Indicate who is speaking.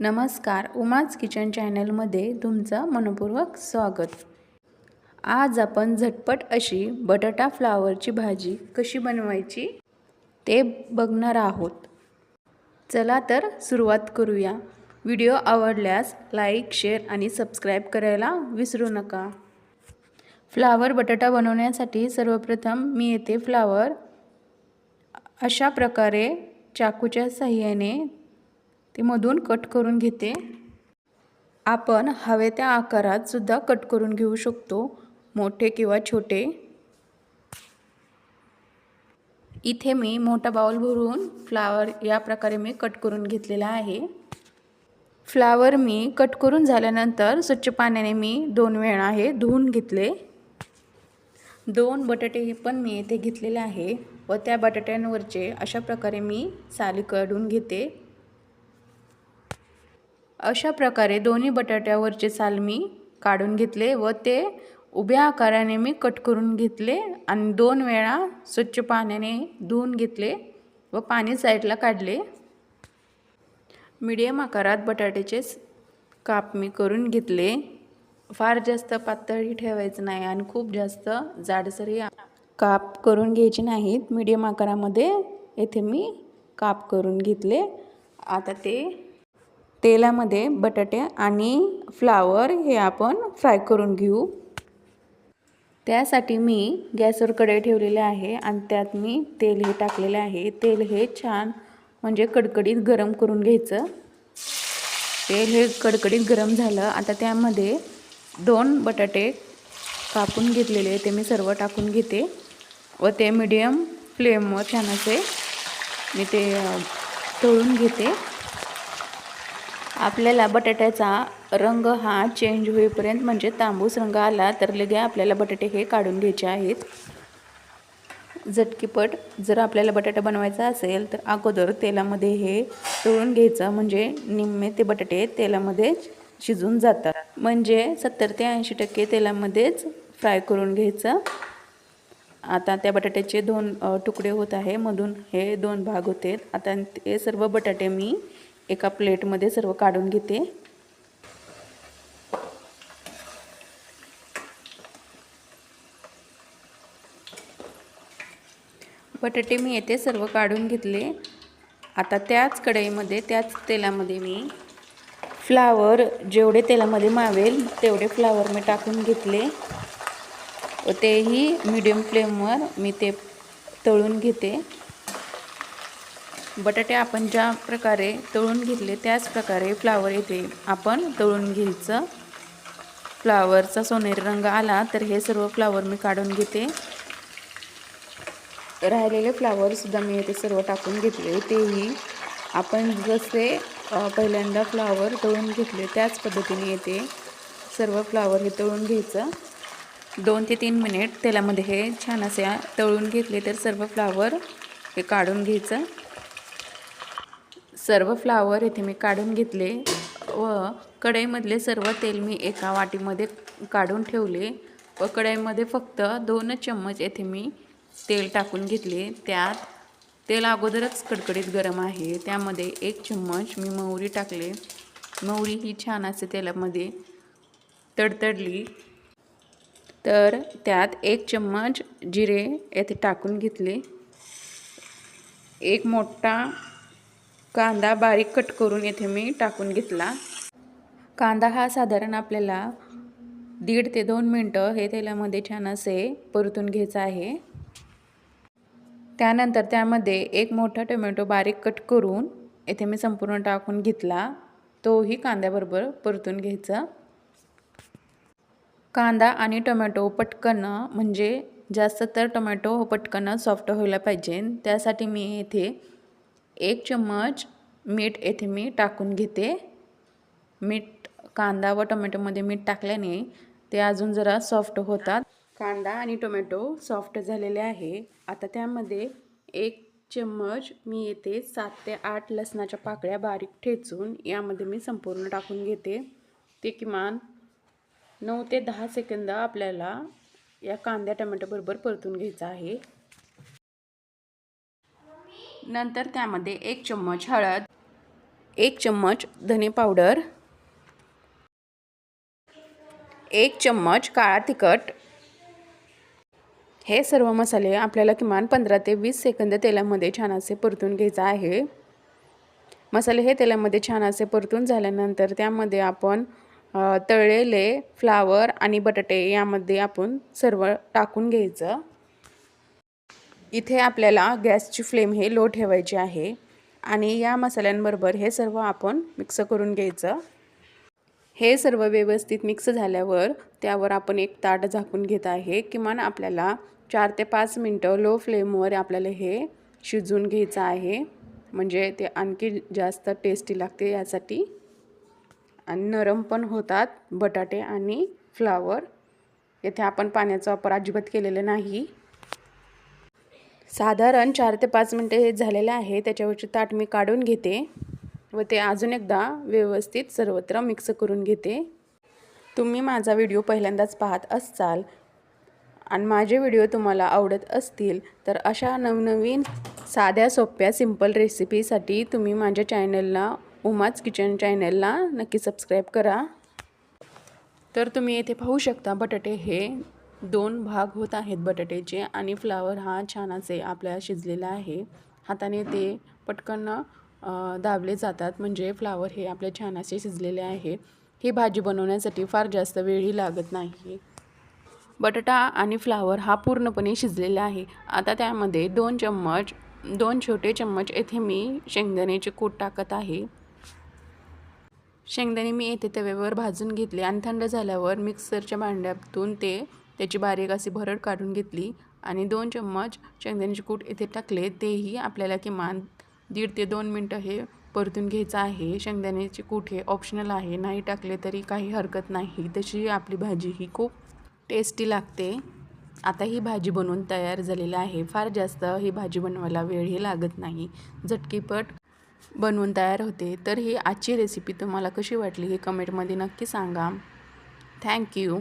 Speaker 1: नमस्कार उमाज किचन चॅनलमध्ये तुमचं मनपूर्वक स्वागत. आज आपण झटपट अशी बटाटा फ्लावरची भाजी कशी बनवायची ते बघणार आहोत. चला तर सुरुवात करूया. व्हिडिओ आवडल्यास लाईक शेअर आणि सबस्क्राईब करायला विसरू नका. फ्लावर बटाटा बनवण्यासाठी सर्वप्रथम मी येथे फ्लावर. अशा प्रकारे चाकूच्या साह्याने ते मधून कट करून घेते. आपण हवे त्या आकारात सुद्धा कट करून घेऊ शकतो मोठे किंवा छोटे. इथे मी मोठा बाउल भरून फ्लावर या प्रकारे मी कट करून घेतलेला आहे. फ्लावर मी कट करून झाल्यानंतर स्वच्छ पाण्याने मी दोन वेळा हे धुवून घेतले. दोन बटाटे पण मी इथे घेतलेले आहे व त्या बटाट्यांवरचे अशा प्रकारे मी साली काढून घेते. अशा प्रकारे दोन्ही बटाट्यावरचे साल मी काढून घेतले व ते उभ्या आकाराने मी कट करून घेतले आणि दोन वेळा स्वच्छ पाण्याने धुवून घेतले व पाणी साईडला काढले. मीडियम आकारात बटाट्याचे काप मी करून घेतले. फार जास्त पातळी ठेवायचं नाही आणि खूप जास्त जाडसरी काप करून घ्यायचे नाहीत. मीडियम आकारामध्ये येथे मी काप करून घेतले. आता ते तेलामध्ये बटाटे आणि फ्लावर हे आपण फ्राय करून घेऊ. त्यासाठी मी गॅसवर कढई ठेवलेले आहे आणि त्यात मी तेल हे टाकलेले आहे. तेल हे छान म्हणजे कडकडीत गरम करून घ्यायचं. तेल हे कडकडीत गरम झालं. आता त्यामध्ये दोन बटाटे कापून घेतलेले ते मी सर्व टाकून घेते. व ते मीडियम फ्लेमवर छान असे मी ते तळून घेते. आपल्याला बटाट्याचा रंग हा चेंज होईपर्यंत म्हणजे तांबूस रंग आला तर लगे आपल्याला बटाटे हे काढून घ्यायचे आहेत. झटकीपट जर आपल्याला बटाटा बनवायचा असेल तर अगोदर तेलामध्ये हे तळून घ्यायचं म्हणजे निम्मे ते बटाटे तेलामध्ये शिजून जातात. म्हणजे सत्तर ते ऐंशी टक्के तेलामध्येच फ्राय करून घ्यायचं. आता त्या बटाट्याचे दोन तुकडे होत आहे. मधून हे दोन भाग होते. आता ते सर्व बटाटे मी एका प्लेटमध्ये सर्व काढून घेते. बटाटे मी येथे सर्व काढून घेतले. आता त्याच कढईमध्ये त्याच तेलामध्ये मी फ्लावर जेवढे तेलामध्ये मावेल तेवढे फ्लावर मी टाकून घेतले. व तेही मीडियम फ्लेमवर मी ते तळून घेते. बटाटे आपण ज्या प्रकारे तळून घेतले त्याच प्रकारे फ्लावर येते. आपण तळून घ्यायचं. फ्लावरचा सोनेरी रंग आला तर हे सर्व फ्लावर मी काढून घेते. राहिलेले फ्लावरसुद्धा मी येथे सर्व टाकून घेतले. तेही आपण जसे पहिल्यांदा फ्लावर तळून घेतले त्याच पद्धतीने येते. सर्व फ्लावर हे तळून घ्यायचं. दोन ते तीन मिनिट तेलामध्ये हे छान असे तळून घेतले तर सर्व फ्लावर हे काढून घ्यायचं. सर्व फ्लावर इथे मी काढून घेतले व कढईमधले सर्व तेल मी एका वाटीमध्ये काढून ठेवले व कढईमध्ये फक्त दोनच चम्मच येथे मी तेल टाकून घेतले. त्यात तेल अगोदरच कडकडीत गरम आहे. त्यामध्ये एक चम्मच मी मोहरी टाकले. मोहरी ही छान असे तेलामध्ये तडतडली. तर त्यात एक चम्मच जिरे येथे टाकून घेतले. एक मोठा कांदा बारीक कट करून येथे मी टाकून घेतला. कांदा हा साधारण आपल्याला दीड ते दोन मिनटं हे तेलामध्ये छान असे परतून घ्यायचं आहे. त्यानंतर त्यामध्ये एक मोठा टोमॅटो बारीक कट करून येथे मी संपूर्ण टाकून घेतला. तोही कांद्याबरोबर परतून घ्यायचा. कांदा आणि टोमॅटो पटकन म्हणजे जास्त तर टोमॅटो पटकन सॉफ्ट व्हायला पाहिजे. त्यासाठी मी येथे एक चम्मच मीठ येथे मी टाकून घेते. मीठ कांदा व टोमॅटोमध्ये मीठ टाकल्याने ते अजून जरा सॉफ्ट होतात. कांदा आणि टोमॅटो सॉफ्ट झालेले आहे. आता त्यामध्ये एक चम्मच मी येते सात ते आठ लसणाच्या पाकळ्या बारीक ठेचून यामध्ये मी संपूर्ण टाकून घेते. ते किमान नऊ ते दहा सेकंद आपल्याला या कांद्या टोमॅटोबरोबर परतून घ्यायचं आहे. नंतर त्यामध्ये एक चम्मच हळद एक चम्मच धने पावडर एक चम्मच काळा तिखट. हे सर्व मसाले आपल्याला किमान पंधरा ते वीस सेकंद तेलामध्ये छान असे परतून घ्यायचं आहे. मसाले हे तेलामध्ये छान असे परतून झाल्यानंतर त्यामध्ये आपण तळलेले फ्लावर आणि बटाटे यामध्ये आपण सर्व टाकून घ्यायचं. इथे आपल्याला गॅसची फ्लेम हे लो ठेवायची आहे आणि या मसाल्यांबरोबर हे सर्व आपण मिक्स करून घ्यायचं. हे सर्व व्यवस्थित मिक्स झाल्यावर त्यावर आपण एक ताट झाकून घेत आहे. किमान आपल्याला चार ते पाच मिनटं लो फ्लेमवर आपल्याला हे शिजवून घ्यायचं आहे. म्हणजे ते आणखी जास्त टेस्टी लागते यासाठी. आणि नरम पण होतात बटाटे आणि फ्लावर येथे आपण पाण्याचा वापर अजिबात केलेला नाही. साधारण चार ते पाच मिनटं हे झालेले आहे. त्याच्यावरचे ताट मी काढून घेते व ते अजून एकदा व्यवस्थित सर्वत्र मिक्स करून घेते. तुम्ही माझा व्हिडिओ पहिल्यांदाच पाहत असाल आणि माझे व्हिडिओ तुम्हाला आवडत असतील तर अशा नवनवीन साध्या सोप्या सिंपल रेसिपीसाठी तुम्ही माझ्या चॅनलला उमाच किचन चॅनलला नक्की सबस्क्राईब करा. तर तुम्ही येथे पाहू शकता बटाटे हे दोन भाग होत आहेत बटाट्याचे आणि फ्लावर हा छान असे आपल्याला शिजलेला आहे. हाताने ते पटकन दाबले जातात. म्हणजे फ्लावर हे आपले छान असे शिजलेले आहे. ही भाजी बनवण्यासाठी फार जास्त वेळही लागत नाही. बटाटा आणि फ्लावर हा पूर्णपणे शिजलेला आहे. आता त्यामध्ये दोन चम्मच दोन छोटे चम्मच येथे मी शेंगदाण्याचे कूट टाकत आहे. शेंगदाणे मी येथे तव्यावर भाजून घेतले आणि थंड झाल्यावर मिक्सरच्या भांड्यातून ते त्याची बारीक अशी भरड काढून घेतली आणि दोन चम्मच शेंगदाण्याचे कूट इथे टाकले. तेही आपल्याला किमान दीड ते दोन मिनटं हे परतून घ्यायचं आहे. शेंगदाण्याचे कूट हे ऑप्शनल आहे. नाही टाकले तरी काही हरकत नाही. तशी आपली भाजी ही खूप टेस्टी लागते. आता ही भाजी बनवून तयार झालेली आहे. फार जास्त ही भाजी बनवायला वेळही लागत नाही. झटकीपट बनवून तयार होते. तर ही आजची रेसिपी तुम्हाला कशी वाटली हे कमेंटमध्ये नक्की सांगा. थँक्यू